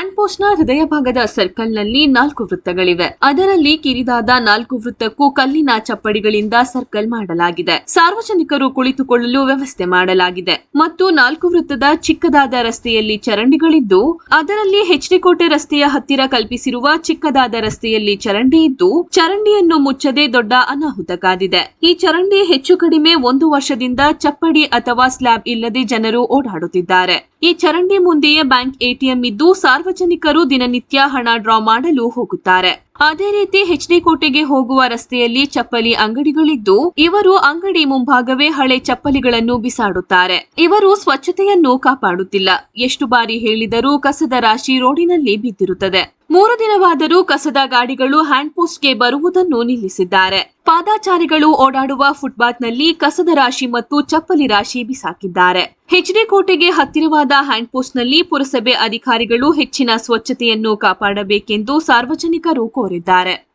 Hand ಪೋಸ್ಟ್ನ ಹೃದಯ ಭಾಗದ ಸರ್ಕಲ್ನಲ್ಲಿ ನಾಲ್ಕು ವೃತ್ತಗಳಿವೆ. ಅದರಲ್ಲಿ ಕಿರಿದಾದ ನಾಲ್ಕು ವೃತ್ತಕ್ಕೂ ಕಲ್ಲಿನ ಚಪ್ಪಡಿಗಳಿಂದ ಸರ್ಕಲ್ ಮಾಡಲಾಗಿದೆ. ಸಾರ್ವಜನಿಕರು ಕುಳಿತುಕೊಳ್ಳಲು ವ್ಯವಸ್ಥೆ ಮಾಡಲಾಗಿದೆ. ಮತ್ತು ನಾಲ್ಕು ವೃತ್ತದ ಚಿಕ್ಕದಾದ ರಸ್ತೆಯಲ್ಲಿ ಚರಂಡಿಗಳಿದ್ದು, ಅದರಲ್ಲಿ ಹೆಚ್ಡಿ ಕೋಟೆ ರಸ್ತೆಯ ಹತ್ತಿರ ಕಲ್ಪಿಸಿರುವ ಚಿಕ್ಕದಾದ ರಸ್ತೆಯಲ್ಲಿ ಚರಂಡಿ ಇದ್ದು, ಚರಂಡಿಯನ್ನು ಮುಚ್ಚದೆ ದೊಡ್ಡ ಅನಾಹುತ ಕಾದಿದೆ. ಈ ಚರಂಡಿ ಹೆಚ್ಚು ಕಡಿಮೆ ಒಂದು ವರ್ಷದಿಂದ ಚಪ್ಪಡಿ ಅಥವಾ ಸ್ಲ್ಯಾಬ್ ಇಲ್ಲದೆ ಜನರು ಓಡಾಡುತ್ತಿದ್ದಾರೆ. ಈ ಚರಂಡಿ ಮುಂದೆಯೇ ಬ್ಯಾಂಕ್ ಎಟಿಎಂ ಇದ್ದು ಸಾರ್ವಜನಿಕರು ದಿನನಿತ್ಯ ಹಣ ಡ್ರಾ ಮಾಡಲು ಹೋಗುತ್ತಾರೆ. ಅದೇ ರೀತಿ ಹೆಚ್ಡಿ ಕೋಟೆಗೆ ಹೋಗುವ ರಸ್ತೆಯಲ್ಲಿ ಚಪ್ಪಲಿ ಅಂಗಡಿಗಳಿದ್ದು, ಇವರು ಅಂಗಡಿ ಮುಂಭಾಗವೇ ಹಳೆ ಚಪ್ಪಲಿಗಳನ್ನು ಬಿಸಾಡುತ್ತಾರೆ. ಇವರು ಸ್ವಚ್ಛತೆಯನ್ನು ಕಾಪಾಡುತ್ತಿಲ್ಲ. ಎಷ್ಟು ಬಾರಿ ಹೇಳಿದರೂ ಕಸದ ರಾಶಿ ರೋಡಿನಲ್ಲಿ ಬಿದ್ದಿರುತ್ತದೆ. ಮೂರು ದಿನವಾದರೂ ಕಸದ ಗಾಡಿಗಳು ಹ್ಯಾಂಡ್ ಪೋಸ್ಟ್ಗೆ ಬರುವುದನ್ನು ನಿಲ್ಲಿಸಿದ್ದಾರೆ. ಪಾದಾಚಾರಿಗಳು ಓಡಾಡುವ ಫುಟ್ಪಾತ್ನಲ್ಲಿ ಕಸದ ರಾಶಿ ಮತ್ತು ಚಪ್ಪಲಿ ರಾಶಿ ಬಿಸಾಕಿದ್ದಾರೆ. ಹೆಚ್ಡಿ ಕೋಟೆಗೆ ಹತ್ತಿರವಾದ ಹ್ಯಾಂಡ್ ಪೋಸ್ಟ್ನಲ್ಲಿ ಪುರಸಭೆ ಅಧಿಕಾರಿಗಳು ಹೆಚ್ಚಿನ ಸ್ವಚ್ಛತೆಯನ್ನು ಕಾಪಾಡಬೇಕೆಂದು ಸಾರ್ವಜನಿಕರು ಕೋರಿದ್ದಾರೆ.